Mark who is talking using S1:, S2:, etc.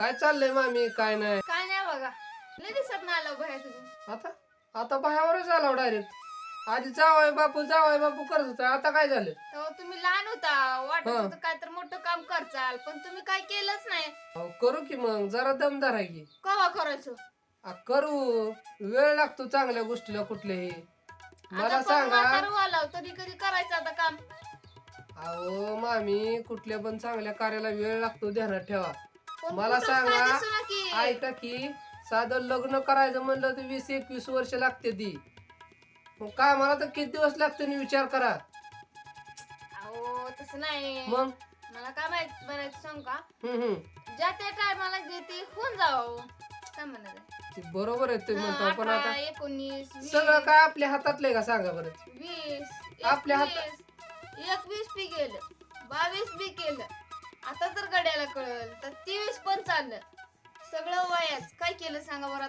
S1: काय चाललंय मामी? काय नाही.
S2: काय नाही बघा. लय दिसत नाही आलं भया तुम्ही.
S1: आता? आता बाह्यावरच आला डायरेक्ट आधी जावाय बापू जावाय बापू करत होता. आता काय झालं?
S2: तेव्हा तुम्ही लहान होता. वाटत
S1: हा.
S2: होतं काय तर मोठं काम करचाल पण तुम्ही काय केलंच नाही.
S1: अहो, करू की मग. जरा दमदार आहे की.
S2: कवा करायचो?
S1: आ, करू. वेळ लागतो चांगल्या गोष्टीला कुठल्याही. मला
S2: आता
S1: सांगा.
S2: म्हातारं तरी कधी करायचं आता काम.
S1: अहो मामी कुठल्या पण चांगल्या कार्याला वेळ लागतो ध्यानात ठेवा. मला सांगा, ऐका की साधं लग्न करायचं म्हणलं तर वीस एकवीस वर्ष लागते ती. मग काय मला तर किती दिवस लागते विचार करा.
S2: अहो तसं नाही.
S1: मग?
S2: मला काय माहीत म्हणायचं सांग का?
S1: हम्म हम्म.
S2: ज्या त्या टायमाला जे ते होऊन जावं. काय म्हणत?
S1: ते बरोबर आहे ते
S2: हा,
S1: म्हणतो पण
S2: अठरा,
S1: आता
S2: एकोणीस वीस.
S1: सगळं काय आपल्या हातातलंय का सांगा बरं?
S2: वीस
S1: आपल्या हात-
S2: एकवीस, एकवीस बी गेलं बावीस बी केलं. कळल. तर तेवीस पण चाललं. सगळं वयाच. काय केलं सांगा बरं?